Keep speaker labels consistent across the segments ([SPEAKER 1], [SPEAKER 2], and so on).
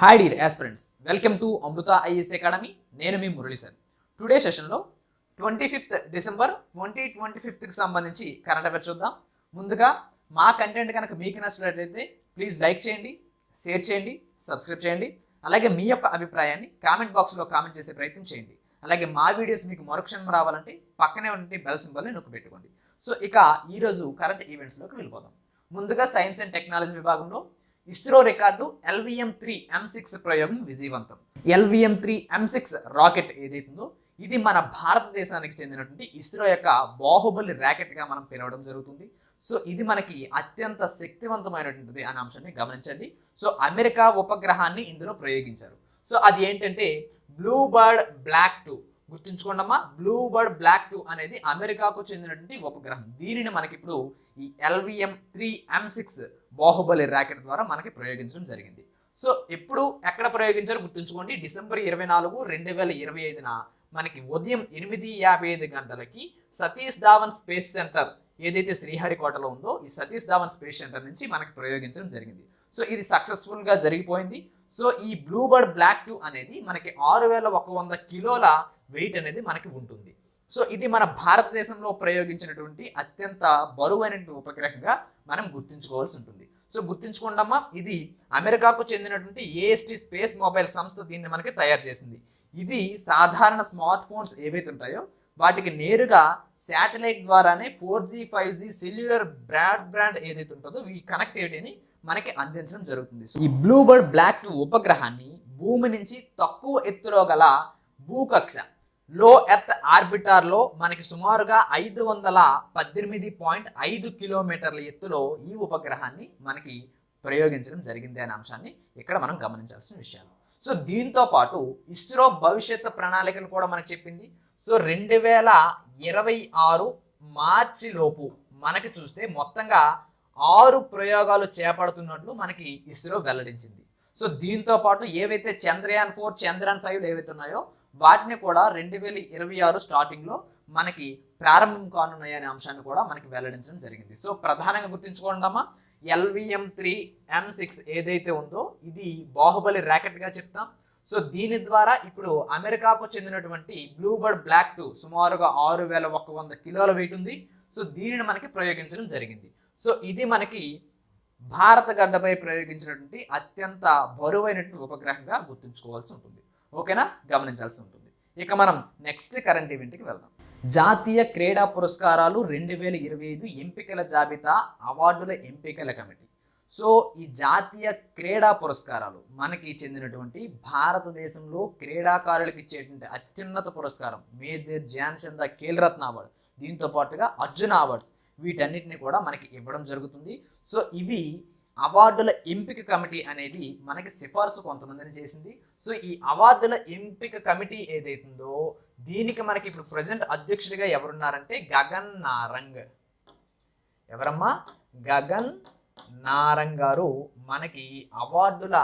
[SPEAKER 1] Hi dear aspirants welcome to Amrita IAS academy నేను మీ Murali sir. Today సెషన్లో twenty fifth December twenty twenty ఫిఫ్త్కి సంబంధించి current affair చూద్దాం. ముందుగా మా కంటెంట్ కనుక మీకు నచ్చినట్లయితే ప్లీజ్ లైక్ చేయండి షేర్ చేయండి సబ్స్క్రైబ్ చేయండి. అలాగే మీ యొక్క అభిప్రాయాన్ని కామెంట్ బాక్స్లో కామెంట్ చేసే ప్రయత్నం చేయండి. అలాగే మా వీడియోస్ మీకు మరుక్షణం రావాలంటే పక్కనే ఉండే బెల్ సింబల్ని నొక్కి పెట్టుకోండి సో ఇక ఈరోజు కరెంట్ ఈవెంట్స్లోకి వెళ్ళిపోదాం. ముందుగా సైన్స్ అండ్ టెక్నాలజీ విభాగంలో ISRO record LVM three M six ప్రయోగం విజయవంతం. LVM three M six rocket ఏదైతుందో ఇది మన భారతదేశానికి చెందినటువంటి ఇస్రో యొక్క బాహుబలి ర్యాకెట్గా మనం పిలవడం జరుగుతుంది. సో ఇది మనకి అత్యంత శక్తివంతమైనటువంటిది అనే అంశాన్ని గమనించండి. సో అమెరికా ఉపగ్రహాన్ని ఇందులో ప్రయోగించారు. సో అది ఏంటంటే బ్లూ బర్డ్ బ్లాక్ టూ గుర్తుంచుకోండమ్మా బ్లూ బర్డ్ బ్లాక్ టూ అనేది అమెరికాకు చెందినటువంటి ఉపగ్రహం. దీనిని మనకి ఇప్పుడు ఈ LVM three M six Bahubali rocket ద్వారా మనకి ప్రయోగించడం జరిగింది. సో ఎప్పుడు ఎక్కడ ప్రయోగించారో గుర్తుంచుకోండి. డిసెంబర్ ఇరవై నాలుగు రెండు వేల ఇరవై ఐదున మనకి ఉదయం ఎనిమిది యాభై ఐదు గంటలకి సతీష్ ధావన్ స్పేస్ సెంటర్ ఏదైతే శ్రీహరికోటలో ఉందో ఈ సతీష్ ధావన్ స్పేస్ సెంటర్ నుంచి మనకి ప్రయోగించడం జరిగింది. సో ఇది సక్సెస్ఫుల్గా జరిగిపోయింది. సో ఈ బ్లూబర్డ్ బ్లాక్ టూ అనేది మనకి ఆరు వేల ఒక వంద కిలోల వెయిట్ అనేది మనకి ఉంటుంది. సో ఇది మన భారతదేశంలో ప్రయోగించినటువంటి అత్యంత బరువైన ఉపగ్రహంగా మనం గుర్తుంచుకోవాల్సి ఉంటుంది. సో గుర్తుంచుకోండమ్మా ఇది అమెరికాకు చెందినటువంటి ఏఎస్టీ స్పేస్ మొబైల్ సంస్థ దీన్ని మనకి తయారు చేసింది. ఇది సాధారణ స్మార్ట్ ఫోన్స్ ఏవైతే ఉంటాయో వాటికి నేరుగా శాటిలైట్ ద్వారానే four G five G cellular broadband ఏదైతే ఉంటుందో ఈ కనెక్టివిటీని మనకి అందించడం జరుగుతుంది. ఈ బ్లూబర్డ్ బ్లాక్ టూ ఉపగ్రహాన్ని భూమి నుంచి తక్కువ ఎత్తులో గల భూకక్ష లో ఎర్త్ ఆర్బిటార్లో మనకి సుమారుగా ఐదు వందల పద్దెనిమిది పాయింట్ ఐదు కిలోమీటర్ల ఎత్తులో ఈ ఉపగ్రహాన్ని మనకి ప్రయోగించడం జరిగింది అనే అంశాన్ని ఇక్కడ మనం గమనించాల్సిన విషయాలు సో దీంతో పాటు ఇస్రో భవిష్యత్తు ప్రణాళికలు కూడా మనకు చెప్పింది. సో రెండు వేల ఇరవై ఆరు మార్చి లోపు మనకి చూస్తే మొత్తంగా ఆరు ప్రయోగాలు చేపడుతున్నట్లు మనకి ఇస్రో వెల్లడించింది. సో దీంతో పాటు ఏవైతే చంద్రయాన్ ఫోర్ చంద్రయాన్ ఫైవ్ ఏవైతే ఉన్నాయో వాటిని కూడా రెండు వేల ఇరవై ఆరు స్టార్టింగ్లో మనకి ప్రారంభం కానున్నాయి అనే అంశాన్ని కూడా మనకి వెల్లడించడం జరిగింది. సో ప్రధానంగా గుర్తుంచుకోండమ్మా ఎల్విఎం త్రీ ఎం సిక్స్ ఏదైతే ఉందో ఇది బాహుబలి ర్యాకెట్గా చెప్తాం. సో దీని ద్వారా ఇప్పుడు అమెరికాకు చెందినటువంటి బ్లూబర్డ్ బ్లాక్ టూ సుమారుగా ఆరు వేల ఒక వంద కిలోల వెయిట్ ఉంది. సో దీనిని మనకి ప్రయోగించడం జరిగింది. సో ఇది మనకి భారత గడ్డపై ప్రయోగించినటువంటి అత్యంత బరువైనటువంటి ఉపగ్రహంగా గుర్తుంచుకోవాల్సి ఉంటుంది. ఓకేనా? గమనించాల్సి ఉంటుంది. ఇక మనం నెక్స్ట్ కరెంట్ ఈవెంట్కి వెళ్దాం. జాతీయ క్రీడా పురస్కారాలు రెండు వేల ఇరవై ఐదు ఎంపికల జాబితా అవార్డుల ఎంపికల కమిటీ. సో ఈ జాతీయ క్రీడా పురస్కారాలు మనకి చెందినటువంటి భారతదేశంలో క్రీడాకారులకు ఇచ్చేటువంటి అత్యున్నత పురస్కారం మేజర్ ధ్యాన్చంద ఖేల్రత్న అవార్డు. దీంతో పాటుగా అర్జున అవార్డ్స్ వీటన్నిటిని కూడా మనకి ఇవ్వడం జరుగుతుంది. సో ఇవి అవార్డుల ఎంపిక కమిటీ అనేది మనకి సిఫార్సు కొంతమందిని చేసింది. సో ఈ అవార్డుల ఎంపిక కమిటీ ఏదైతుందో దీనికి మనకి ఇప్పుడు ప్రజెంట్ అధ్యక్షుడిగా ఎవరున్నారంటే గగన్ నారంగ్. ఎవరమ్మా? గగన్ నారంగ్ గారు మనకి అవార్డుల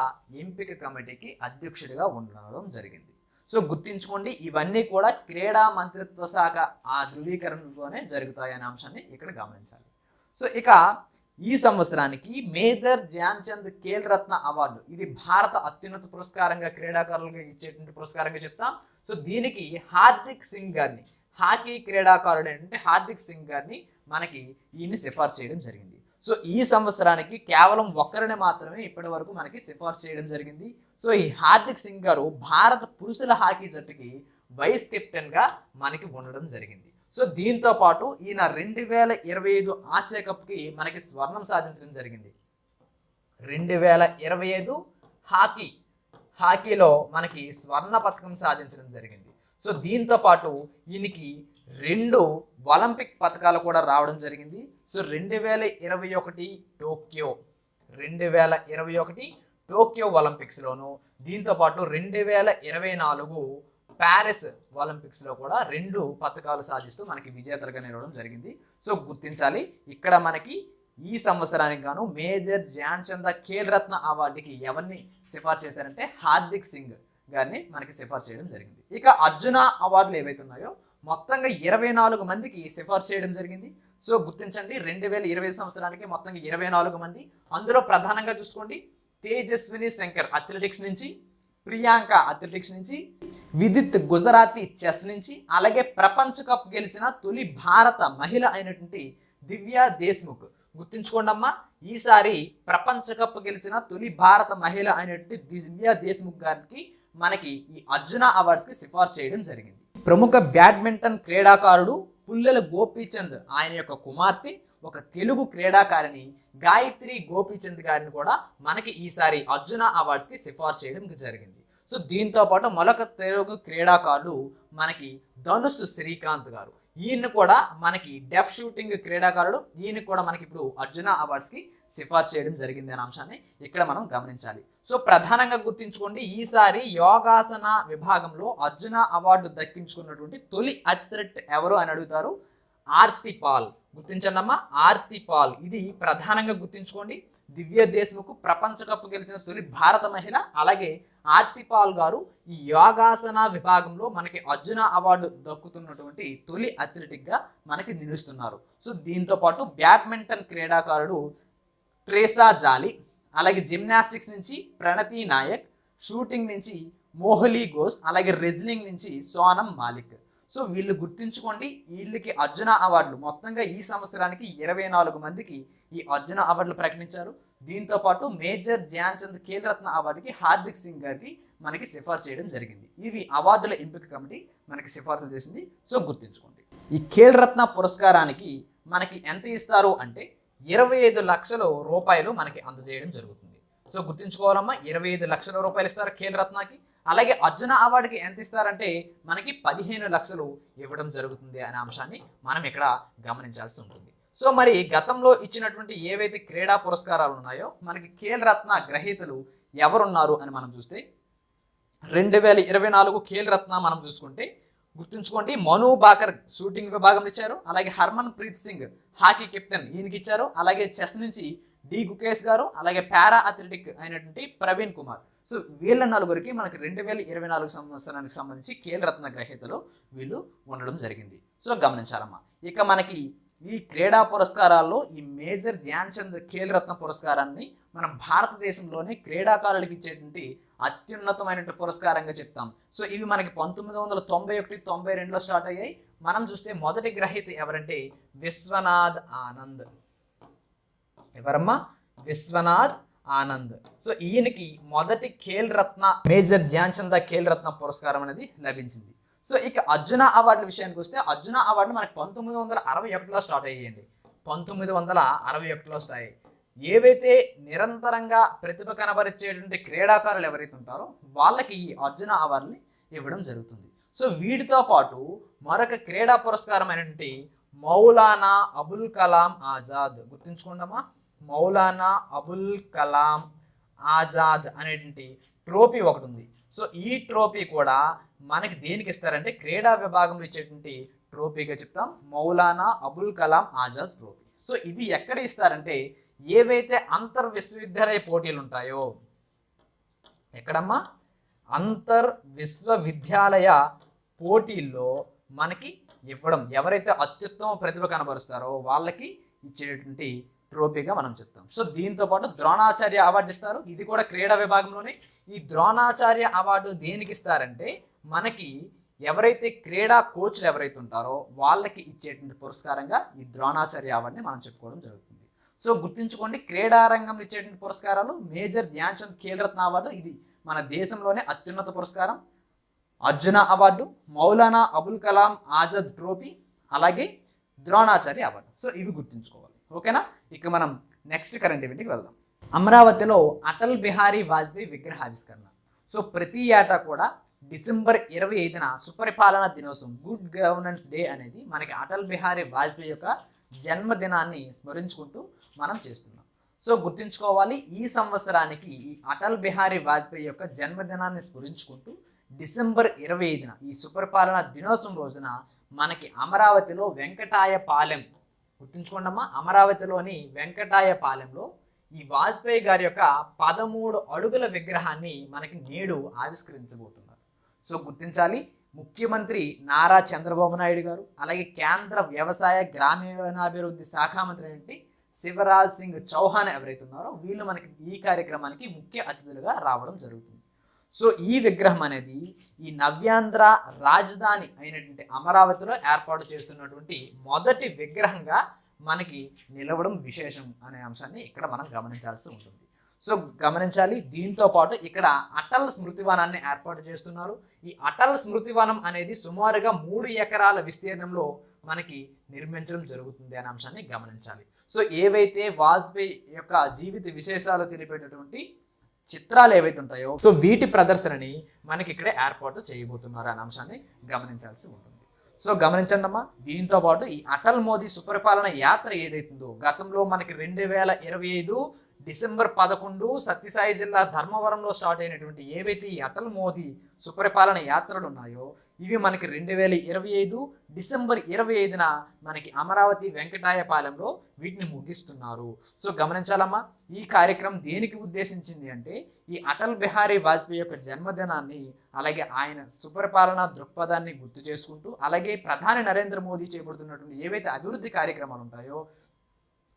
[SPEAKER 1] ఎంపిక కమిటీకి అధ్యక్షుడిగా ఉండడం జరిగింది. సో గుర్తుంచుకోండి ఇవన్నీ కూడా క్రీడా మంత్రిత్వ శాఖ ఆ ధృవీకరణతోనే జరుగుతాయనే అంశాన్ని ఇక్కడ గమనించాలి. సో ఇక ఈ సంవత్సరానికి మేజర్ ధ్యాన్ చంద్ ఖేల్ రత్న అవార్డు. ఇది భారత అత్యున్నత పురస్కారంగా క్రీడాకారులకు ఇచ్చేటువంటి పురస్కారంగా చెప్తాం. సో దీనికి హార్దిక్ సింగ్ గారిని హాకీ క్రీడాకారుడు అంటే హార్దిక్ సింగ్ గారిని మనకి ఈయన్ని సిఫార్సు చేయడం జరిగింది. సో ఈ సంవత్సరానికి కేవలం ఒక్కరిని మాత్రమే ఇప్పటి వరకు మనకి సిఫార్సు చేయడం జరిగింది. సో ఈ హార్దిక్ సింగ్ గారు భారత పురుషుల హాకీ జట్టుకి వైస్ కెప్టెన్గా మనకి ఉండడం జరిగింది. సో దీంతో పాటు ఈయన రెండు వేల ఇరవై ఐదు ఆసియా కప్కి మనకి స్వర్ణం సాధించడం జరిగింది. రెండు వేల ఇరవై ఐదు హాకీ హాకీలో మనకి స్వర్ణ పథకం సాధించడం జరిగింది. సో దీంతో పాటు ఈయనకి రెండు ఒలింపిక్ పథకాలు కూడా రావడం జరిగింది. సో రెండు వేల ఇరవై ఒకటి టోక్యో రెండు వేల ఇరవై ఒకటి టోక్యో ఒలింపిక్స్లోను దీంతో పాటు రెండు వేల ఇరవై నాలుగు ప్యారిస్ ఒలింపిక్స్లో కూడా రెండు పథకాలు సాధిస్తూ మనకి విజేతలుగా నిలవడం జరిగింది. సో గుర్తించాలి. ఇక్కడ మనకి ఈ సంవత్సరానికి గాను మేజర్ ధ్యాన్చంద ఖేల్ రత్న అవార్డుకి ఎవరిని సిఫార్సు చేశారంటే హార్దిక్ సింగ్ గారిని మనకి సిఫార్సు చేయడం జరిగింది. ఇక అర్జున అవార్డులు ఏవైతే ఉన్నాయో మొత్తంగా ఇరవై నాలుగు మందికి సిఫార్సు చేయడం జరిగింది. సో గుర్తించండి రెండు వేల ఇరవై సంవత్సరానికి మొత్తంగా ఇరవై నాలుగు మంది. అందులో ప్రధానంగా చూసుకోండి తేజస్విని శంకర్ అథ్లెటిక్స్ నుంచి ప్రియాంక అథ్లెటిక్స్ నుంచి విదిత్ గుజరాతీ చెస్ నుంచి అలాగే ప్రపంచ కప్ గెలిచిన తొలి భారత మహిళ అయినటువంటి దివ్యా దేశ్ముఖ్. గుర్తుంచుకోండమ్మా ఈసారి ప్రపంచ కప్ గెలిచిన తొలి భారత మహిళ అయినటువంటి దివ్యా దేశ్ముఖ్ గారికి మనకి ఈ అర్జున అవార్డ్స్కి సిఫార్సు చేయడం జరిగింది. ప్రముఖ బ్యాడ్మింటన్ క్రీడాకారుడు పుల్లెల గోపీచంద్ ఆయన యొక్క కుమార్తె ఒక తెలుగు క్రీడాకారిణి గాయత్రి గోపీచంద్ గారిని కూడా మనకి ఈసారి అర్జున అవార్డ్స్కి సిఫార్సు చేయడం జరిగింది. సో దీంతో పాటు మరొక తెలుగు క్రీడాకారుడు మనకి ధనుష్ శ్రీకాంత్ గారు. ఈయన కూడా మనకి డెఫ్ షూటింగ్ క్రీడాకారుడు. ఈయన కూడా మనకి ఇప్పుడు అర్జున అవార్డ్స్కి సిఫార్సు చేయడం జరిగింది అనే అంశాన్ని ఇక్కడ మనం గమనించాలి. సో ప్రధానంగా గుర్తుంచుకోండి ఈసారి యోగాసన విభాగంలో అర్జున అవార్డు దక్కించుకున్నటువంటి తొలి అథ్లెట్ ఎవరు అని అడుగుతారు? ఆర్తి పాల్. గుర్తించండి అమ్మా ఆర్తి పాల్. ఇది ప్రధానంగా గుర్తుంచుకోండి. దివ్య దేశ్ముఖ్ ప్రపంచ కప్ గెలిచిన తొలి భారత మహిళ. అలాగే ఆర్తి పాల్ గారు ఈ యోగాసన విభాగంలో మనకి అర్జున అవార్డు దక్కుతున్నటువంటి తొలి అథ్లెటిక్గా మనకి నిలుస్తున్నారు. సో దీంతో పాటు బ్యాడ్మింటన్ క్రీడాకారుడు ట్రేసా జాలి అలాగే జిమ్నాస్టిక్స్ నుంచి ప్రణతి నాయక్ షూటింగ్ నుంచి మోహలీ ఘోష్ అలాగే రెజ్లింగ్ నుంచి సోనం మాలిక్. సో వీళ్ళు గుర్తుంచుకోండి వీళ్ళకి అర్జున అవార్డులు. మొత్తంగా ఈ సంవత్సరానికి ఇరవై నాలుగు మందికి ఈ అర్జున అవార్డులు ప్రకటించారు. దీంతో పాటు మేజర్ ధ్యాన్ చంద్ అవార్డుకి హార్దిక్ సింగ్ గారికి మనకి సిఫార్సు చేయడం జరిగింది. ఇవి అవార్డుల ఎంపిక కమిటీ మనకి సిఫార్సులు చేసింది. సో గుర్తుంచుకోండి ఈ ఖేల్రత్న పురస్కారానికి మనకి ఎంత ఇస్తారు అంటే ఇరవై ఐదు లక్షల రూపాయలు మనకి అందజేయడం జరుగుతుంది. సో గుర్తుంచుకోవాలమ్మా ఇరవై ఐదు లక్షల రూపాయలు ఇస్తారు ఖేల్ అలాగే అర్జున అవార్డుకి ఎంత ఇస్తారంటే మనకి పదిహేను లక్షలు ఇవ్వడం జరుగుతుంది అనే అంశాన్ని మనం ఇక్కడ గమనించాల్సి ఉంటుంది. సో మరి గతంలో ఇచ్చినటువంటి ఏవైతే క్రీడా పురస్కారాలు ఉన్నాయో మనకి ఖేల్ రత్న గ్రహీతలు ఎవరున్నారు అని మనం చూస్తే రెండు వేల ఇరవై నాలుగు ఖేల్ రత్న మనం చూసుకుంటే గుర్తుంచుకోండి మను బాకర్ షూటింగ్ విభాగం ఇచ్చారు అలాగే Harmanpreet Singh hockey captain ఈయనకి ఇచ్చారు అలాగే చెస్ నుంచి డి గుకేష్ గారు అలాగే పారా అథ్లెటిక్ అయినటువంటి ప్రవీణ్ కుమార్. సో వీళ్ళ నలుగురికి మనకి రెండు వేల ఇరవై నాలుగు సంవత్సరానికి సంబంధించి కీలరత్న గ్రహీతలు వీళ్ళు ఉండడం జరిగింది. సో గమనించాలమ్మా. ఇక మనకి ఈ క్రీడా పురస్కారాల్లో ఈ మేజర్ ధ్యాన్ చంద్ పురస్కారాన్ని మనం భారతదేశంలోనే క్రీడాకారులకు ఇచ్చేటువంటి అత్యున్నతమైనటువంటి పురస్కారంగా చెప్తాం. సో ఇవి మనకి పంతొమ్మిది వందల తొంభై ఒకటి తొంభై రెండులో స్టార్ట్ అయ్యాయి. మనం చూస్తే మొదటి గ్రహీత ఎవరంటే విశ్వనాథ్ ఆనంద్. ఎవరమ్మా? విశ్వనాథ్ ఆనంద్. సో ఈయనకి మొదటి ఖేల్ రత్న మేజర్ ధ్యాన్చంద ఖేల్ రత్న పురస్కారం అనేది లభించింది. సో ఇక అర్జున అవార్డుల విషయానికి వస్తే అర్జున అవార్డు మనకి పంతొమ్మిది వందల అరవై ఒకటిలో స్టార్ట్ అయ్యాయండి. పంతొమ్మిది వందల అరవై ఒకటిలో స్టార్ట్ అయ్యాయి. ఏవైతే నిరంతరంగా ప్రతిభ కనబరిచేటువంటి క్రీడాకారులు ఎవరైతే ఉంటారో వాళ్ళకి ఈ అర్జున అవార్డుని ఇవ్వడం జరుగుతుంది. సో వీటితో పాటు మరొక క్రీడా పురస్కారం అయినటువంటి మౌలానా అబుల్ కలాం ఆజాద్ గుర్తుంచుకుందామా మౌలానా అబుల్ కలాం ఆజాద్ అనేటువంటి ట్రోఫీ ఒకటి ఉంది సో ఈ ట్రోఫీ కూడా మనకి దేనికి ఇస్తారంటే క్రీడా విభాగంలో ఇచ్చేటువంటి ట్రోఫీగా చెప్తాం. మౌలానా అబుల్ కలాం ఆజాద్ ట్రోఫీ. సో ఇది ఎక్కడ ఇస్తారంటే ఏవైతే అంతర్ విశ్వవిద్యాలయ పోటీలు ఉంటాయో ఎక్కడమ్మా? అంతర్ విశ్వవిద్యాలయ పోటీల్లో మనకి ఇవ్వడం ఎవరైతే అత్యుత్తమ ప్రతిభ కనబరుస్తారో వాళ్ళకి ఇచ్చేటువంటి ట్రోఫీగా మనం చెప్తాం. సో దీంతో పాటు ద్రోణాచార్య అవార్డు ఇస్తారు. ఇది కూడా క్రీడా విభాగంలోనే. ఈ ద్రోణాచార్య అవార్డు దేనికి ఇస్తారంటే మనకి ఎవరైతే క్రీడా కోచ్లు ఎవరైతే ఉంటారో వాళ్ళకి ఇచ్చేటువంటి పురస్కారంగా ఈ ద్రోణాచార్య అవార్డుని మనం చెప్పుకోవడం జరుగుతుంది. సో గుర్తుంచుకోండి క్రీడా రంగంలో ఇచ్చేటువంటి పురస్కారాలు మేజర్ ధ్యాన్ చంద్ అవార్డు. ఇది మన దేశంలోనే అత్యున్నత పురస్కారం. అర్జున అవార్డు మౌలానా అబుల్ కలాం ఆజాద్ ట్రోఫీ అలాగే ద్రోణాచార్య అవార్డు. సో ఇవి గుర్తుంచుకోవాలి. ఓకేనా? ఇక మనం నెక్స్ట్ కరెంట్ ఈవెంట్కి వెళ్దాం. అమరావతిలో అటల్ బిహారీ వాజ్పేయి విగ్రహావిష్కరణ సో ప్రతి ఏటా కూడా డిసెంబర్ ఇరవై ఐదున సుపరిపాలన దినోత్సవం గుడ్ గవర్నెన్స్ డే అనేది మనకి అటల్ బిహారీ వాజ్పేయి యొక్క జన్మదినాన్ని స్మరించుకుంటూ మనం చేస్తున్నాం. సో గుర్తుంచుకోవాలి ఈ సంవత్సరానికి ఈ అటల్ బిహారీ వాజ్పేయి యొక్క జన్మదినాన్ని స్మరించుకుంటూ డిసెంబర్ ఇరవై ఐదున ఈ సుపరిపాలన దినోత్సవం రోజున మనకి అమరావతిలో వెంకటాయపాలెం గుర్తుంచుకోండమ్మా అమరావతిలోని వెంకటాయపాలెంలో ఈ వాజ్పేయి గారి యొక్క పదమూడు అడుగుల విగ్రహాన్ని మనకి నేడు ఆవిష్కరించబోతున్నారు. సో గుర్తించాలి ముఖ్యమంత్రి నారా చంద్రబాబు నాయుడు గారు అలాగే కేంద్ర వ్యవసాయ గ్రామీణాభివృద్ధి శాఖ మంత్రి ఏంటి శివరాజ్ సింగ్ చౌహాన్ ఎవరైతే ఉన్నారో వీళ్ళు మనకి ఈ కార్యక్రమానికి ముఖ్య అతిథులుగా రావడం జరుగుతుంది. సో ఈ విగ్రహం అనేది ఈ నవ్యాంధ్ర రాజధాని అయినటువంటి అమరావతిలో ఏర్పాటు చేస్తున్నటువంటి మొదటి విగ్రహంగా మనకి నిలవడం విశేషం అనే అంశాన్ని ఇక్కడ మనం గమనించాల్సి ఉంటుంది. సో గమనించాలి దీంతో పాటు ఇక్కడ అటల్ స్మృతివనాన్ని ఏర్పాటు చేస్తున్నారు. ఈ అటల్ స్మృతివనం అనేది సుమారుగా మూడు ఎకరాల విస్తీర్ణంలో మనకి నిర్మించడం జరుగుతుంది అనే అంశాన్ని గమనించాలి. సో ఏవైతే వాజ్పేయి యొక్క జీవిత విశేషాలు తెలిపేటటువంటి చిత్రాలు ఏవైతే ఉంటాయో సో వీటి ప్రదర్శనని మనకి ఇక్కడే ఏర్పాటు చేయబోతున్నారు అనే అంశాన్ని గమనించాల్సి ఉంటుంది. సో గమనించండి అమ్మా దీంతో పాటు ఈ అటల్ మోదీ సుపరిపాలన యాత్ర ఏదైతుందో గతంలో మనకి రెండు వేల ఇరవై ఐదు డిసెంబర్ పదకొండు సత్యసాయి జిల్లా ధర్మవరంలో స్టార్ట్ అయినటువంటి ఏవైతే ఈ అటల్ మోదీ సుపరిపాలన యాత్రలు ఉన్నాయో ఇవి మనకి రెండు వేల ఇరవై ఐదు డిసెంబర్ ఇరవై ఐదున మనకి అమరావతి వెంకటాయపాలెంలో వీటిని ముగిస్తున్నారు. సో గమనించాలమ్మా ఈ కార్యక్రమం దేనికి ఉద్దేశించింది అంటే ఈ అటల్ బిహారీ వాజ్పేయి యొక్క జన్మదినాన్ని అలాగే ఆయన సుపరిపాలన దృక్పథాన్ని గుర్తు చేసుకుంటూ అలాగే ప్రధాని నరేంద్ర మోదీ చేపడుతున్నటువంటి ఏవైతే అభివృద్ధి కార్యక్రమాలు ఉంటాయో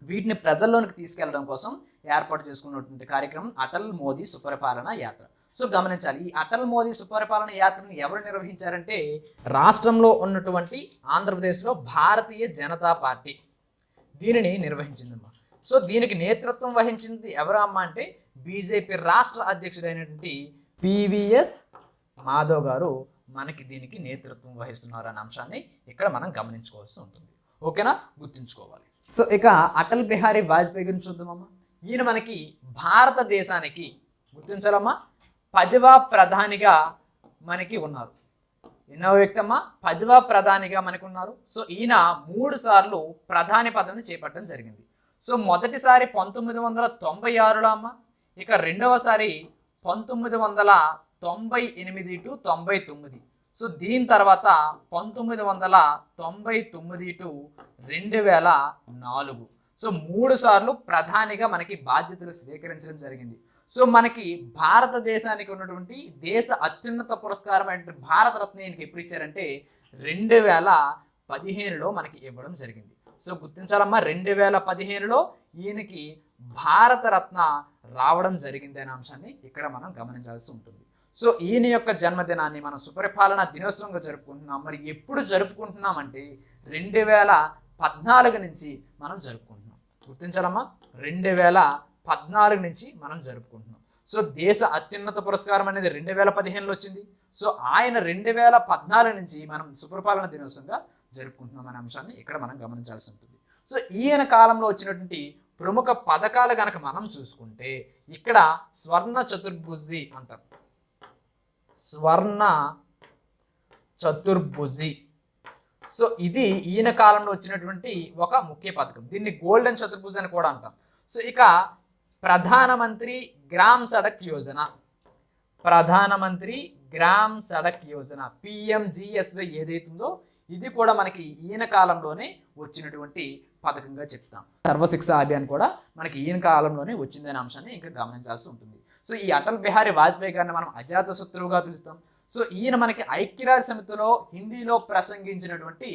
[SPEAKER 1] వీటిని ప్రజల్లోనికి తీసుకెళ్ళడం కోసం ఏర్పాటు చేసుకున్నటువంటి కార్యక్రమం అటల్ మోదీ సుపరిపాలన యాత్ర. సో గమనించాలి ఈ అటల్ మోదీ సుపరిపాలన యాత్రను ఎవరు నిర్వహించారంటే రాష్ట్రంలో ఉన్నటువంటి ఆంధ్రప్రదేశ్లో భారతీయ జనతా పార్టీ. దీనిని నిర్వహించిందమ్మా సో దీనికి నేతృత్వం వహించింది ఎవరమ్మా అంటే బీజేపీ రాష్ట్ర అధ్యక్షుడైనటువంటి పివిఎస్ మాధవ్ గారు మనకి దీనికి నేతృత్వం వహిస్తున్నారు అనే అంశాన్ని ఇక్కడ మనం గమనించుకోవాల్సి ఉంటుంది. ఓకేనా? గుర్తుంచుకోవాలి. సో ఇక అటల్ బిహారీ వాజ్పేయి గురించి చూద్దామమ్మా. ఈయన మనకి భారతదేశానికి గుర్తించాలమ్మా. పదివ ప్రధానిగా మనకి ఉన్నారు. ఎన్నో వ్యక్తి అమ్మా పదివ ప్రధానిగా మనకు ఉన్నారు. సో ఈయన మూడు సార్లు ప్రధాని పదవిని చేపట్టడం జరిగింది. సో మొదటిసారి పంతొమ్మిది వందల తొంభై ఆరులో అమ్మ ఇక రెండవసారి పంతొమ్మిది వందల తొంభై ఎనిమిది టు తొంభై తొమ్మిది. సో దీని తర్వాత పంతొమ్మిది వందల తొంభై తొమ్మిది టు రెండు వేల నాలుగు. సో మూడు సార్లు ప్రధానిగా మనకి బాధ్యతలు స్వీకరించడం జరిగింది. సో మనకి భారతదేశానికి ఉన్నటువంటి దేశ అత్యున్నత పురస్కారం అయినటువంటి భారతరత్న ఈయనకి ఎప్పుడు ఇచ్చారంటే రెండు వేల పదిహేనులో మనకి ఇవ్వడం జరిగింది. సో గుర్తించాలమ్మా రెండు వేల పదిహేనులో ఈయనకి భారతరత్న రావడం జరిగింది అనే అంశాన్ని ఇక్కడ మనం గమనించాల్సి ఉంటుంది. సో ఈయన యొక్క జన్మదినాన్ని మనం సుపరిపాలన దినోత్సవంగా జరుపుకుంటున్నాం. మరి ఎప్పుడు జరుపుకుంటున్నామంటే రెండు వేల పద్నాలుగు నుంచి మనం జరుపుకుంటున్నాం. గుర్తించాలమ్మా? రెండు వేల పద్నాలుగు నుంచి మనం జరుపుకుంటున్నాం. సో దేశ అత్యున్నత పురస్కారం అనేది రెండు వేల పదిహేనులో వచ్చింది. సో ఆయన రెండు వేల పద్నాలుగు నుంచి మనం సుపరిపాలన దినోత్సవంగా జరుపుకుంటున్నాం అనే అంశాన్ని ఇక్కడ మనం గమనించాల్సి ఉంటుంది. సో ఈయన కాలంలో వచ్చినటువంటి ప్రముఖ పథకాలు కనుక మనం చూసుకుంటే ఇక్కడ స్వర్ణ చతుర్భుజి అంటారు స్వర్ణ చతుర్భుజి. సో ఇది ఈయన కాలంలో వచ్చినటువంటి ఒక ముఖ్య పథకం. దీన్ని గోల్డెన్ చతుర్భుజి అని కూడా అంటాం. సో ఇక ప్రధానమంత్రి గ్రామ్ సడక్ యోజన. ప్రధానమంత్రి గ్రామ్ సడక్ యోజన పిఎంజిఎస్వై ఏదైతుందో ఇది కూడా మనకి ఈయన కాలంలోనే వచ్చినటువంటి పథకంగా చెప్తాం. సర్వశిక్ష అభియాన్ కూడా మనకి ఈయన కాలంలోనే వచ్చిందనే అంశాన్ని ఇంకా గమనించాల్సి ఉంటుంది. సో ఈ అటల్ బిహారీ వాజ్పేయి గారిని మనం అజాత శత్రువుగా పిలుస్తాం. సో ఈయన మనకి ఐక్యరాజ్య సమితిలో హిందీలో ప్రసంగించినటువంటి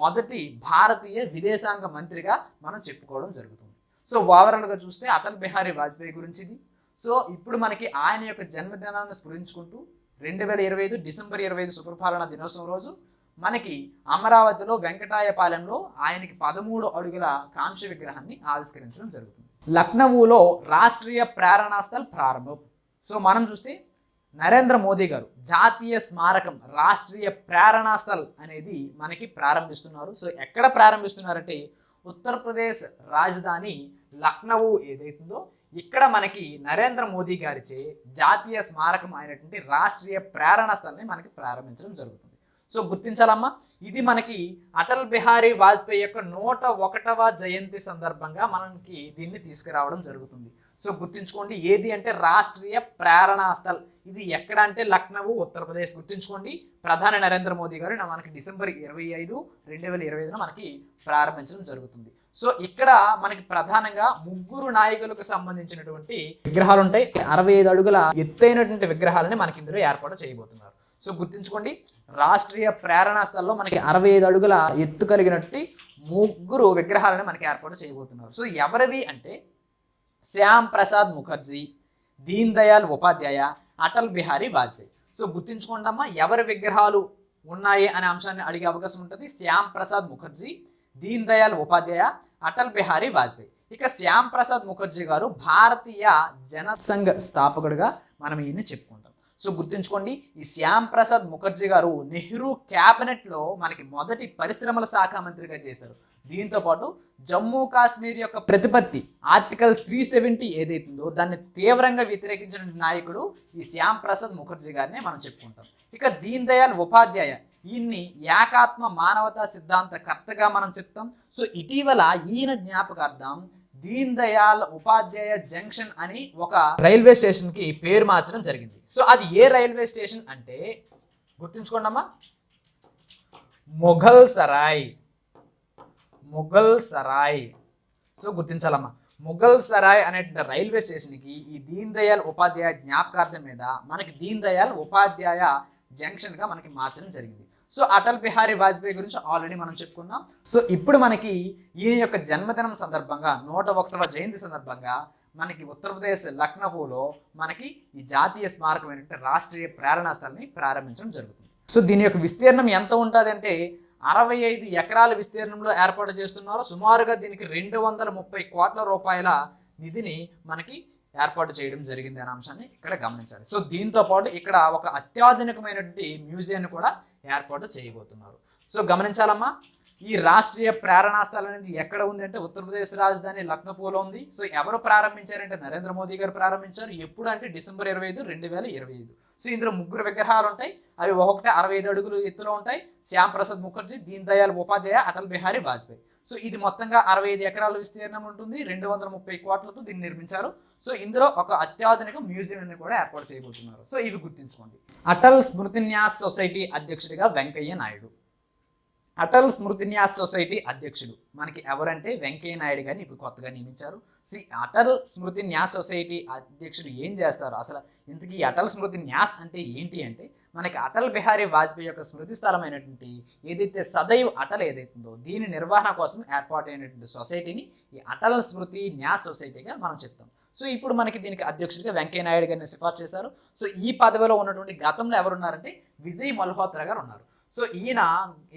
[SPEAKER 1] మొదటి భారతీయ విదేశాంగ మంత్రిగా మనం చెప్పుకోవడం జరుగుతుంది. సో ఓవరాల్గా చూస్తే అటల్ బిహారీ వాజ్పేయి గురించి ఇది సో ఇప్పుడు మనకి ఆయన యొక్క జన్మదినాన్ని స్మరించుకుంటూ రెండు వేల ఇరవై ఐదు డిసెంబర్ ఇరవై ఐదు సుపరిపాలన దినోత్సవం రోజు మనకి అమరావతిలో వెంకటాయపాలెంలో ఆయనకి పదమూడు అడుగుల కాంస్య విగ్రహాన్ని ఆవిష్కరించడం జరుగుతుంది. లక్నవూలో రాష్ట్రీయ ప్రేరణాస్థల్ ప్రారంభం. సో మనం చూస్తే నరేంద్ర మోదీ గారు జాతీయ స్మారకం రాష్ట్రీయ ప్రేరణాస్థల్ అనేది మనకి ప్రారంభిస్తున్నారు. సో ఎక్కడ ప్రారంభిస్తున్నారంటే ఉత్తరప్రదేశ్ రాజధాని లక్నవూ ఏదైతుందో ఇక్కడ మనకి నరేంద్ర మోదీ గారిచే జాతీయ స్మారకం అయినటువంటి రాష్ట్రీయ ప్రేరణాస్థల్ని మనకి ప్రారంభించడం జరుగుతుంది. సో గుర్తించాలమ్మా ఇది మనకి అటల్ బిహారీ వాజ్పేయి యొక్క నూట ఒకటవ జయంతి సందర్భంగా మనకి దీన్ని తీసుకురావడం జరుగుతుంది. సో గుర్తుంచుకోండి ఏది అంటే రాష్ట్రీయ ప్రేరణా స్థల్. ఇది ఎక్కడ అంటే లక్నవూ ఉత్తరప్రదేశ్. గుర్తుంచుకోండి ప్రధాని నరేంద్ర మోదీ గారు మనకి డిసెంబర్ ఇరవై ఐదు రెండు వేల ఇరవై ఐదున మనకి ప్రారంభించడం జరుగుతుంది. సో ఇక్కడ మనకి ప్రధానంగా ముగ్గురు నాయకులకు సంబంధించినటువంటి విగ్రహాలు ఉంటాయి. అరవై ఐదు అడుగుల ఎత్తైనటువంటి విగ్రహాలని మనకి ఇందులో ఏర్పాటు చేయబోతున్నారు. సో గుర్తుంచుకోండి రాష్ట్రీయ ప్రేరణా స్థలంలో మనకి అరవై ఐదు అడుగుల ఎత్తు కలిగినట్టు ముగ్గురు విగ్రహాలను మనకి ఏర్పాటు చేయబోతున్నారు. సో ఎవరివి అంటే శ్యామ్ ప్రసాద్ ముఖర్జీ దీన్ దయాళ్ ఉపాధ్యాయ అటల్ బిహారీ వాజ్పేయి. సో గుర్తుంచుకోండమ్మా ఎవరి విగ్రహాలు ఉన్నాయి అనే అంశాన్ని అడిగే అవకాశం ఉంటుంది. శ్యామ్ ప్రసాద్ ముఖర్జీ దీన్ దయాళ్ ఉపాధ్యాయ అటల్ బిహారీ వాజ్పేయి. ఇక శ్యామ్ ప్రసాద్ ముఖర్జీ గారు భారతీయ జనసంఘ్ స్థాపకుడిగా మనం ఈయన చెప్పుకుంటాం. సో గుర్తుంచుకోండి ఈ శ్యామ్ ప్రసాద్ ముఖర్జీ గారు నెహ్రూ క్యాబినెట్లో మనకి మొదటి పరిశ్రమల శాఖ మంత్రిగా చేశారు. దీంతో పాటు జమ్మూ కాశ్మీర్ యొక్క ప్రతిపత్తి ఆర్టికల్ త్రీ సెవెంటీ ఏదైతుందో దాన్ని తీవ్రంగా వ్యతిరేకించిన నాయకుడు ఈ శ్యామ్ ప్రసాద్ ముఖర్జీ గారిని మనం చెప్పుకుంటాం. ఇక దీన్ దయాళ్ ఉపాధ్యాయ ఈయన్ని ఏకాత్మ మానవతా సిద్ధాంత కర్తగా మనం చెప్తాం. సో ఇటీవల ఈయన జ్ఞాపకార్థం దీన్ దయాల్ ఉపాధ్యాయ జంక్షన్ అని ఒక రైల్వే స్టేషన్కి పేరు మార్చడం జరిగింది. సో అది ఏ రైల్వే స్టేషన్ అంటే గుర్తుంచుకోండమ్మా. మొఘల్ సరాయ్. మొఘల్ సరాయ్. సో గుర్తించాలమ్మా. మొఘల్ సరాయ్ అనే రైల్వే స్టేషన్కి ఈ దీన్ దయాల్ ఉపాధ్యాయ జ్ఞాపకార్థం మీద మనకి దీన్ దయాల్ ఉపాధ్యాయ జంక్షన్గా మనకి మార్చడం జరిగింది. సో అటల్ బిహారీ వాజ్పేయి గురించి ఆల్రెడీ మనం చెప్పుకున్నాం. సో ఇప్పుడు మనకి ఈయన యొక్క జన్మదినం సందర్భంగా నూట ఒకటవ జయంతి సందర్భంగా మనకి ఉత్తరప్రదేశ్ లక్నోలో మనకి ఈ జాతీయ స్మారకం ఏంటంటే రాష్ట్రీయ ప్రేరణా స్థలాన్ని ప్రారంభించడం జరుగుతుంది. సో దీని యొక్క విస్తీర్ణం ఎంత ఉంటుంది అంటే అరవై ఐదు ఎకరాల విస్తీర్ణంలో ఏర్పాటు చేస్తున్నారు. సుమారుగా దీనికి రెండు వందల ముప్పై కోట్ల రూపాయల నిధిని మనకి ఏర్పాటు చేయడం జరిగింది అనే అంశాన్ని ఇక్కడ గమనించాలి. సో దీంతో పాటు ఇక్కడ ఒక అత్యాధునికమైనటువంటి మ్యూజియాన్ని కూడా ఏర్పాటు చేయబోతున్నారు. సో గమనించాలమ్మా ఈ రాష్ట్రీయ ప్రేరణా స్థలం అనేది ఎక్కడ ఉంది అంటే ఉత్తరప్రదేశ్ రాజధాని లక్నోలో ఉంది. సో ఎవరు ప్రారంభించారంటే నరేంద్ర మోదీ గారు ప్రారంభించారు. ఎప్పుడు అంటే డిసెంబర్ ఇరవై ఐదు రెండు వేల ఇరవై ఐదు. సో ఇందులో ముగ్గురు విగ్రహాలు ఉంటాయి. అవి ఒకటి అరవై ఐదు అడుగులు ఎత్తులో ఉంటాయి. శ్యామ్ ప్రసాద్ ముఖర్జీ దీన్ దయాళ్ ఉపాధ్యాయ అటల్ బిహారీ వాజ్పేయి. సో ఇది మొత్తంగా అరవై ఐదు ఎకరాల విస్తీర్ణం ఉంటుంది. రెండు వందల ముప్పై కోట్లతో దీన్ని నిర్మించారు. సో ఇందులో ఒక అత్యాధునిక మ్యూజియం కూడా ఏర్పాటు చేయబోతున్నారు. సో ఇవి గుర్తుంచుకోండి. అటల్ స్మృతి న్యాస్ సొసైటీ అధ్యక్షుడిగా వెంకయ్య నాయుడు. అటల్ స్మృతి న్యాస్ సొసైటీ అధ్యక్షుడు. మనకి ఎవరంటే వెంకయ్య నాయుడు గారిని ఇప్పుడు కొత్తగా నియమించారు. సి అటల్ స్మృతి న్యాస్ సొసైటీ అధ్యక్షుడు ఏం చేస్తారు? అసలు ఇంతకీ ఈ అటల్ స్మృతి న్యాస్ అంటే ఏంటి అంటే మనకి అటల్ బిహారీ వాజ్పేయి యొక్క స్మృతి స్థలమైనటువంటి ఏదైతే సదైవ్ అటల్ ఏదైతుందో దీని నిర్వహణ కోసం ఏర్పాటైనటువంటి సొసైటీని ఈ అటల్ స్మృతి న్యాస్ సొసైటీగా మనం చెప్తాం. సో ఇప్పుడు మనకి దీనికి అధ్యక్షుడిగా వెంకయ్య నాయుడు గారిని సిఫార్సు చేశారు. సో ఈ పదవిలో ఉన్నటువంటి గతంలో ఎవరున్నారంటే విజయ్ మల్హోత్రా గారు ఉన్నారు. సో ఈయన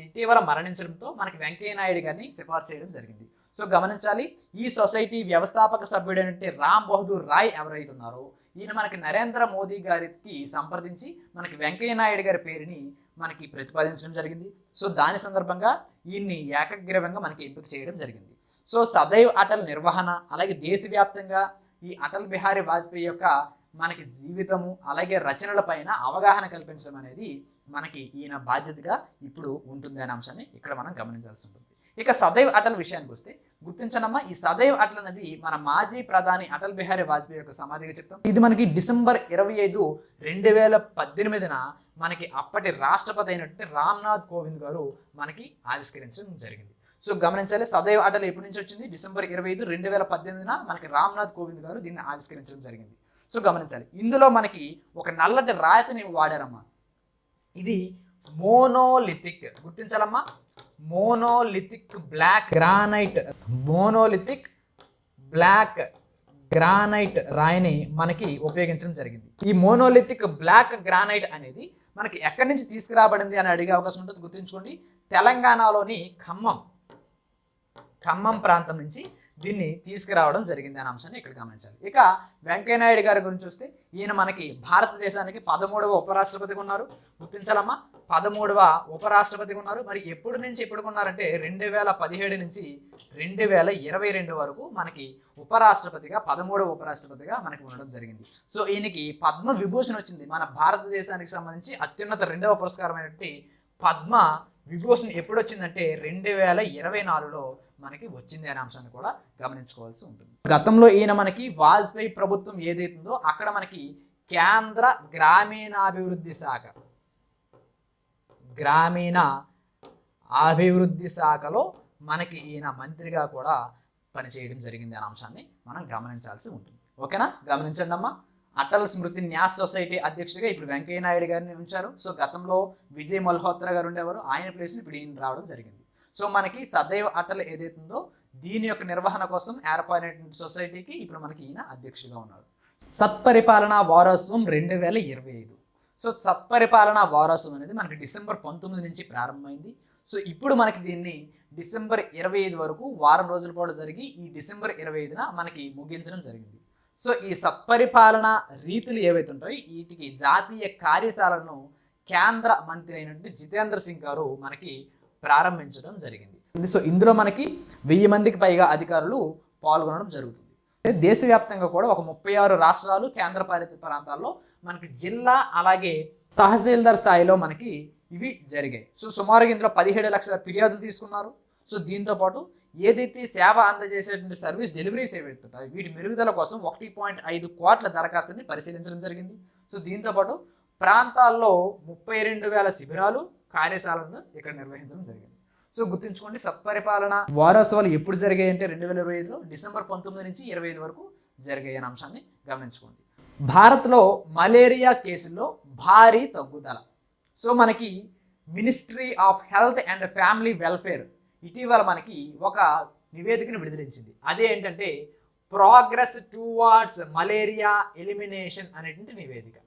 [SPEAKER 1] ఇటీవల మరణించడంతో మనకి వెంకయ్య నాయుడు గారిని సిఫార్సు చేయడం జరిగింది. సో గమనించాలి ఈ సొసైటీ వ్యవస్థాపక సభ్యుడైనటువంటి రామ్ బహదూర్ రాయ్ ఎవరైతే ఉన్నారో ఈయన మనకి నరేంద్ర మోదీ గారికి సంప్రదించి మనకి వెంకయ్య నాయుడు గారి పేరుని మనకి ప్రతిపాదించడం జరిగింది. సో దాని సందర్భంగా ఈయన్ని ఏకగ్రీవంగా మనకి ఎంపిక చేయడం జరిగింది. సో సదైవ్ అటల్ నిర్వహణ అలాగే దేశవ్యాప్తంగా ఈ అటల్ బిహారీ వాజ్పేయి యొక్క మనకి జీవితము అలాగే రచనల పైన అవగాహన కల్పించడం అనేది మనకి ఈయన బాధ్యతగా ఇప్పుడు ఉంటుంది అనే అంశాన్ని ఇక్కడ మనం గమనించాల్సి ఉంటుంది. ఇక సదైవ్ అటల్ విషయానికి వస్తే గుర్తించనమ్మా ఈ సదైవ్ అటల్ అనేది మన మాజీ ప్రధాని అటల్ బిహారీ వాజ్పేయి యొక్క సమాధిగా చెప్తాం. ఇది మనకి డిసెంబర్ ఇరవై ఐదు రెండు వేల పద్దెనిమిదిన మనకి అప్పటి రాష్ట్రపతి అయినటువంటి రామ్నాథ్ కోవింద్ గారు మనకి ఆవిష్కరించడం జరిగింది. సో గమనించాలి సదైవ్ అటల్ ఎప్పటి నుంచి వచ్చింది? డిసెంబర్ ఇరవై ఐదు రెండు వేల పద్దెనిమిదిన మనకి రామ్నాథ్ కోవింద్ గారు దీన్ని ఆవిష్కరించడం జరిగింది. సో గమనించాలి ఇందులో మనకి ఒక నల్లటి రాతిని వాడారమ్మా. ఇది monolithic. గుర్తించాలమ్మా? Monolithic black granite. Monolithic black granite రాయిని మనకి ఉపయోగించడం జరిగింది. ఈ మోనోలిథిక్ బ్లాక్ గ్రానైట్ అనేది మనకి ఎక్కడి నుంచి తీసుకురాబడింది అని అడిగే అవకాశం ఉంటుంది. గుర్తుంచుకోండి. తెలంగాణలోని ఖమ్మం ఖమ్మం ప్రాంతం నుంచి దీన్ని తీసుకురావడం జరిగింది అనే అంశాన్ని ఇక్కడ గమనించాలి. ఇక వెంకయ్యనాయుడు గారి గురించి చూస్తే ఈయన మనకి భారతదేశానికి పదమూడవ ఉపరాష్ట్రపతిగా ఉన్నారు. గుర్తించాలమ్మా పదమూడవ ఉపరాష్ట్రపతిగా ఉన్నారు. మరి ఎప్పుడు నుంచి ఎప్పుడు ఉన్నారంటే రెండు వేల పదిహేడు నుంచి రెండు వేల ఇరవై రెండు వరకు మనకి ఉపరాష్ట్రపతిగా పదమూడవ ఉపరాష్ట్రపతిగా మనకి ఉండడం జరిగింది. సో ఈయనకి పద్మ విభూషణ్ వచ్చింది. మన భారతదేశానికి సంబంధించి అత్యున్నత రెండవ పురస్కారమైనటువంటి పద్మ విభూషణ్ ఎప్పుడు వచ్చిందంటే రెండు వేల ఇరవై నాలుగులో మనకి వచ్చింది అనే అంశాన్ని కూడా గమనించుకోవాల్సి ఉంటుంది. గతంలో ఈయన మనకి వాజ్పేయి ప్రభుత్వం ఏదైతుందో అక్కడ మనకి కేంద్ర గ్రామీణాభివృద్ధి శాఖ గ్రామీణ అభివృద్ధి శాఖలో మనకి ఈయన మంత్రిగా కూడా పనిచేయడం జరిగింది అనే అంశాన్ని మనం గమనించాల్సి ఉంటుంది. ఓకేనా? గమనించండి అమ్మా అటల్ స్మృతి న్యాస్ సొసైటీ అధ్యక్షుడిగా ఇప్పుడు వెంకయ్య నాయుడు గారిని ఉంచారు. సో గతంలో విజయ్ మల్హోత్రా గారు ఉండేవారు. ఆయన ప్లేస్ని ఇప్పుడు ఈయన రావడం జరిగింది. సో మనకి సదైవ అటల్ ఏదైతుందో దీని యొక్క నిర్వహణ కోసం ఏర్పడిన సొసైటీకి ఇప్పుడు మనకి ఈయన అధ్యక్షుడిగా ఉన్నాడు సత్పరిపాలన వారోత్సవం రెండు వేల ఇరవై ఐదు. సో సత్పరిపాలన వారోత్సవం అనేది మనకి డిసెంబర్ పంతొమ్మిది నుంచి ప్రారంభమైంది. సో ఇప్పుడు మనకి దీన్ని డిసెంబర్ ఇరవై ఐదు వరకు వారం రోజుల పాటు జరిగి ఈ డిసెంబర్ ఇరవై ఐదున మనకి ముగించడం జరిగింది. సో ఈ సత్పరిపాలన రీతులు ఏవైతే ఉంటాయో వీటికి జాతీయ కార్యశాలను కేంద్ర మంత్రి అయినటువంటి జితేంద్ర సింగ్ గారు మనకి ప్రారంభించడం జరిగింది. సో ఇందులో మనకి వెయ్యి మందికి పైగా అధికారులు పాల్గొనడం జరుగుతుంది. దేశవ్యాప్తంగా కూడా ఒక ముప్పై ఆరు రాష్ట్రాలు కేంద్రపాలిత ప్రాంతాల్లో మనకి జిల్లా అలాగే తహసీల్దార్ స్థాయిలో మనకి ఇవి జరిగాయి. సో సుమారుగా ఇందులో పదిహేడు లక్షల ఫిర్యాదులు తీసుకున్నారు. సో దీంతో పాటు ఏదైతే సేవ అందజేసేటువంటి సర్వీస్ డెలివరీస్ ఏవైతే వీటి మెరుగుదల కోసం ఒకటి పాయింట్ ఐదు కోట్ల దరఖాస్తుని పరిశీలించడం జరిగింది. సో దీంతో పాటు ప్రాంతాల్లో ముప్పై రెండు వేల శిబిరాలు కార్యశాలను ఇక్కడ నిర్వహించడం జరిగింది. సో గుర్తుంచుకోండి సత్పరిపాలన వారోత్సవాలు ఎప్పుడు జరిగాయి అంటే రెండు వేల ఇరవై ఐదులో డిసెంబర్ పంతొమ్మిది నుంచి ఇరవై ఐదు వరకు జరిగాయి అనే అంశాన్ని గమనించుకోండి. భారత్లో మలేరియా కేసుల్లో భారీ తగ్గుదల. సో మనకి ministry of health and family welfare ఇటీవల మనకి ఒక నివేదికను విడుదలించింది. అదే ఏంటంటే ప్రోగ్రెస్ టువార్డ్స్ మలేరియా ఎలిమినేషన్ అనేటువంటి నివేదిక.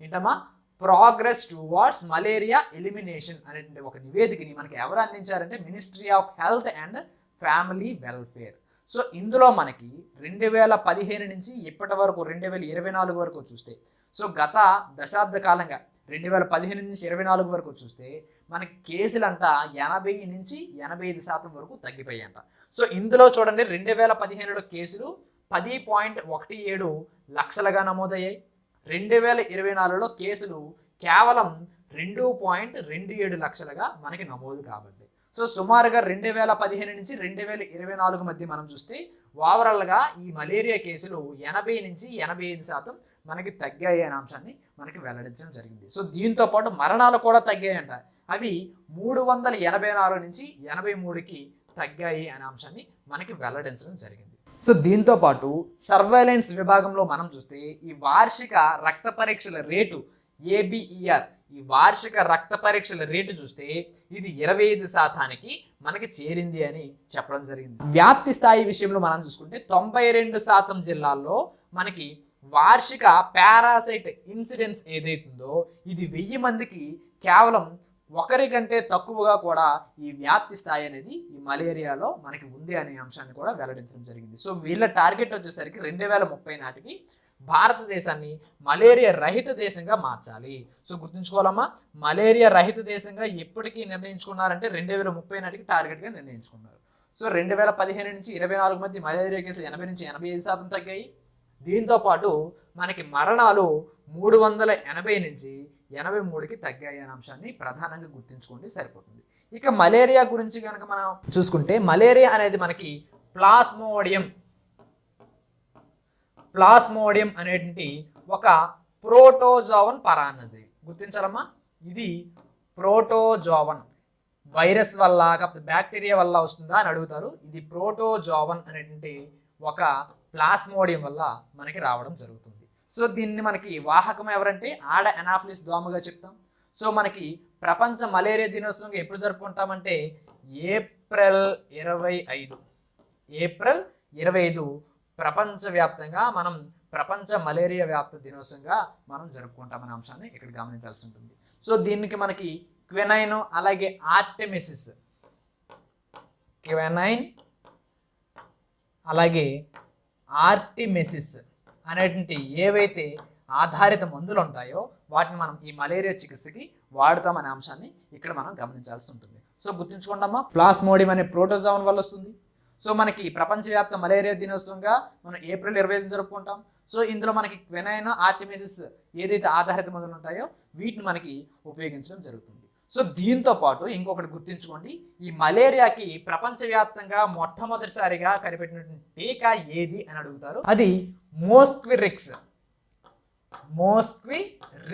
[SPEAKER 1] ఏంటమ్మా? ప్రోగ్రెస్ టువార్డ్స్ మలేరియా ఎలిమినేషన్ అనేటువంటి ఒక నివేదికని మనకి ఎవరు అందించారంటే ministry of health and family welfare so ఇందులో మనకి రెండు వేల పదిహేను నుంచి ఇప్పటి వరకు రెండు వేల ఇరవై నాలుగు వరకు చూస్తే సో గత దశాబ్ద కాలంగా రెండు వేల పదిహేను నుంచి ఇరవై నాలుగు వరకు చూస్తే మన కేసులంతా ఎనభై నుంచి ఎనభై ఐదు శాతం వరకు తగ్గిపోయాయంట. సో ఇందులో చూడండి రెండు వేల పదిహేనులో కేసులు పది పాయింట్ ఒకటి ఏడు లక్షలుగా నమోదయ్యాయి. రెండు వేల ఇరవై నాలుగులో కేసులు కేవలం రెండు పాయింట్ రెండు ఏడు లక్షలుగా మనకి నమోదు కాబట్టి. సో సుమారుగా రెండు వేల పదిహేను నుంచి రెండు వేల ఇరవై నాలుగు మధ్య మనం చూస్తే ఓవరాల్గా ఈ మలేరియా కేసులు ఎనభై నుంచి ఎనభై ఐదు శాతం మనకి తగ్గాయి అనే అంశాన్ని మనకి వెల్లడించడం జరిగింది. సో దీంతో పాటు మరణాలు కూడా తగ్గాయంట. అవి మూడు వందల ఎనభై నాలుగు నుంచి ఎనభై మూడుకి తగ్గాయి అనే అంశాన్ని మనకి వెల్లడించడం జరిగింది. సో దీంతో పాటు సర్వైలెన్స్ విభాగంలో మనం చూస్తే ఈ వార్షిక రక్త పరీక్షల రేటు ఏబిఈఆర్ ఈ వార్షిక రక్త పరీక్షల రేటు చూస్తే ఇది ఇరవై ఐదు శాతానికి మనకి చేరింది అని చెప్పడం జరిగింది. వ్యాప్తి స్థాయి విషయంలో మనం చూసుకుంటే తొంభై రెండు శాతం జిల్లాల్లో మనకి వార్షిక పారాసైట్ ఇన్సిడెన్స్ ఏదైతుందో ఇది వెయ్యి మందికి కేవలం ఒకరి కంటే తక్కువగా కూడా ఈ వ్యాప్తి స్థాయి అనేది ఈ మలేరియాలో మనకి ఉంది అనే అంశాన్ని కూడా వెల్లడించడం జరిగింది. సో వీళ్ళ టార్గెట్ వచ్చేసరికి రెండు వేల ముప్పై నాటికి భారతదేశాన్ని మలేరియా రహిత దేశంగా మార్చాలి. సో గుర్తుంచుకోవాలమ్మా మలేరియా రహిత దేశంగా ఎప్పటికీ నిర్ణయించుకున్నారంటే రెండు వేల ముప్పై నాటికి టార్గెట్గా నిర్ణయించుకున్నారు. సో రెండు వేల పదిహేను నుంచి ఇరవై నాలుగు మధ్య మలేరియా కేసులు ఎనభై నుంచి ఎనభై ఐదు శాతం తగ్గాయి. దీంతో పాటు మనకి మరణాలు మూడు వందల ఎనభై నుంచి ఎనభై మూడుకి తగ్గాయి అనే అంశాన్ని ప్రధానంగా గుర్తుంచుకోండి సరిపోతుంది. ఇక మలేరియా గురించి కనుక మనం చూసుకుంటే మలేరియా అనేది మనకి ప్లాస్మోడియం ప్లాస్మోడియం అనేటువంటి ఒక ప్రోటోజోవన్ పరాన్నజీవి. గుర్తించాలమ్మా? ఇది ప్రోటోజోవన్. వైరస్ వల్ల కాకపోతే బ్యాక్టీరియా వల్ల వస్తుందా అని అడుగుతారు. ఇది ప్రోటోజోవన్ అనేటువంటి ఒక ప్లాస్మోడియం వల్ల మనకి రావడం జరుగుతుంది. సో దీన్ని మనకి వాహకం ఎవరంటే? ఆడ ఎనాఫ్లిస్ దోమగా చెప్తాం. సో మనకి ప్రపంచ మలేరియా దినోత్సవం ఎప్పుడు జరుపుకుంటామంటే? ఏప్రిల్ ఇరవై ఐదు. ఏప్రిల్ ఇరవై ఐదు ప్రపంచవ్యాప్తంగా మనం ప్రపంచ మలేరియా వ్యాప్త దినోత్సవంగా మనం జరుపుకుంటామనే అంశాన్ని ఇక్కడ గమనించాల్సి ఉంటుంది. సో దీనికి మనకి క్వెనైన్ అలాగే ఆర్టెమిసిస్. క్వెనైన్ అలాగే ఆర్టిమెసిస్ అనేటువంటి ఏవైతే ఆధారిత మందులు ఉంటాయో వాటిని మనం ఈ మలేరియా చికిత్సకి వాడుతామనే అంశాన్ని ఇక్కడ మనం గమనించాల్సి ఉంటుంది. సో గుర్తుంచుకోండమ్మా ప్లాస్మోడియం అనే ప్రోటోజావన్ వల్ల వస్తుంది. సో మనకి ప్రపంచవ్యాప్త మలేరియా దినోత్సవంగా మనం ఏప్రిల్ ఇరవై ఐదు జరుపుకుంటాం. సో ఇందులో మనకి క్వెనైన్ ఆర్టిమిసిస్ ఏదైతే ఆధారిత మందులు ఉంటాయో వీటిని మనకి ఉపయోగించడం జరుగుతుంది. సో దీంతో పాటు ఇంకొకటి గుర్తుంచుకోండి ఈ మలేరియాకి ప్రపంచవ్యాప్తంగా మొట్టమొదటిసారిగా కనిపెట్టినటువంటి టీకా ఏది అని అడుగుతారు? అది మోస్క్విరిక్స్. మోస్క్వి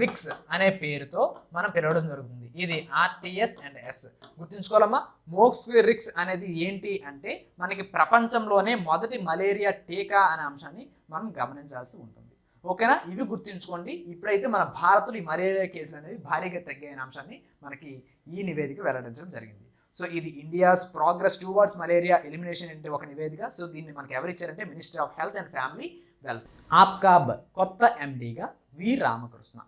[SPEAKER 1] రిక్స్ అనే పేరుతో మనం పిలవడం జరుగుతుంది. ఇది ఆర్టీఎస్ అండ్ ఎస్. గుర్తుంచుకోవాలమ్మా మోక్స్వి రిక్స్ అనేది ఏంటి అంటే మనకి ప్రపంచంలోనే మొదటి మలేరియా టీకా అనే అంశాన్ని మనం గమనించాల్సి ఉంటుంది. ఓకేనా? ఇవి గుర్తుంచుకోండి. ఇప్పుడైతే మన భారత్లో ఈ మలేరియా కేసులు అనేవి భారీగా తగ్గాయనే అంశాన్ని మనకి ఈ నివేదిక వెల్లడించడం జరిగింది. సో ఇది India's progress towards malaria elimination అంటే ఒక నివేదిక. సో దీన్ని మనకి ఎవరిచ్చారంటే minister of health and family welfare APCOB కొత్త ఎండీగా వి. రామకృష్ణ.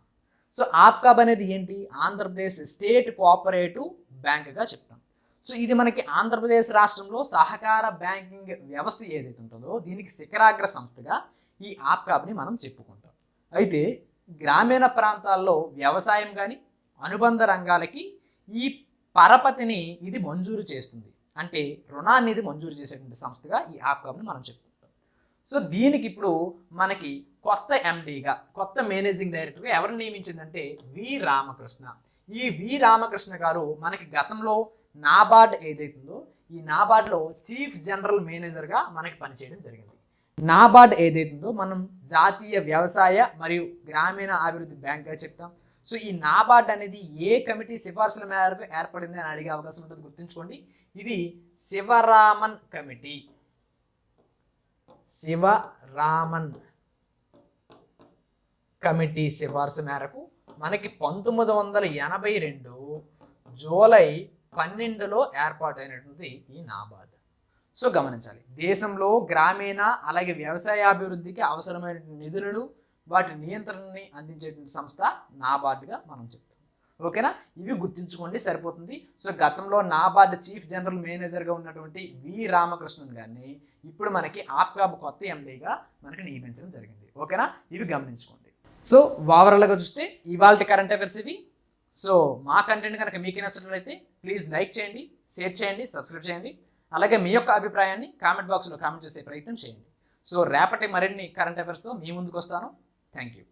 [SPEAKER 1] సో ఆప్కాబ్ అనేది ఏంటి? ఆంధ్రప్రదేశ్ స్టేట్ కోఆపరేటివ్ బ్యాంక్గా చెప్తాం. సో ఇది మనకి ఆంధ్రప్రదేశ్ రాష్ట్రంలో సహకార బ్యాంకింగ్ వ్యవస్థ ఏదైతే ఉంటుందో దీనికి శిఖరాగ్ర సంస్థగా ఈ ఆప్కాబ్ని మనం చెప్పుకుంటాం. అయితే గ్రామీణ ప్రాంతాల్లో వ్యవసాయం కానీ అనుబంధ రంగాలకి ఈ పరపతిని ఇది మంజూరు చేస్తుంది. అంటే రుణాన్ని ఇది మంజూరు చేసేటువంటి సంస్థగా ఈ ఆప్కాబ్ని మనం చెప్పుకుంటాం. సో దీనికి ఇప్పుడు మనకి కొత్త ఎండీగా కొత్త మేనేజింగ్ డైరెక్టర్గా ఎవరు నియమించిందంటే వి రామకృష్ణ. ఈ వి రామకృష్ణ గారు మనకి గతంలో నాబార్డ్ ఏదైతుందో ఈ నాబార్డ్లో చీఫ్ జనరల్ మేనేజర్గా మనకి పనిచేయడం జరిగింది. నాబార్డ్ ఏదైతుందో మనం జాతీయ వ్యవసాయ మరియు గ్రామీణ అభివృద్ధి బ్యాంక్గా చెప్తాం. సో ఈ నాబార్డ్ అనేది ఏ కమిటీ సిఫార్సుల మేరకు ఏర్పడింది అని అడిగే అవకాశం ఉంటుంది గుర్తుంచుకోండి. ఇది శివరామన్ కమిటీ. శివరామన్ కమిటీ సిఫార్సు మేరకు మనకి పంతొమ్మిది వందల ఎనభై రెండు జూలై పన్నెండులో ఏర్పాటైనటువంటి ఈ నాబార్డ్. సో గమనించాలి దేశంలో గ్రామీణ అలాగే వ్యవసాయాభివృద్ధికి అవసరమైన నిధులను వాటి నియంత్రణని అందించేటువంటి సంస్థ నాబార్డ్గా మనం చెప్తాం. ఓకేనా? ఇవి గుర్తుంచుకోండి సరిపోతుంది. సో గతంలో నాబార్డ్ చీఫ్ జనరల్ మేనేజర్గా ఉన్నటువంటి వి. రామకృష్ణన్ గారిని ఇప్పుడు మనకి ఆప్కాబ్ కొత్త ఎండీగా మనకి నియమించడం జరిగింది. ఓకేనా? ఇవి గమనించుకోండి. సో ఓవరాల్గా చూస్తే ఇవాళ కరెంట్ అఫైర్స్ ఇవి. సో మా కంటెంట్ కనుక మీకు నచ్చినట్లయితే ప్లీజ్ లైక్ చేయండి షేర్ చేయండి సబ్స్క్రైబ్ చేయండి. అలాగే మీ యొక్క అభిప్రాయాన్ని కామెంట్ బాక్స్లో కామెంట్ చేసే ప్రయత్నం చేయండి. సో రేపటి మరిన్ని కరెంట్ అఫైర్స్తో మీ ముందుకు వస్తాను. Thank you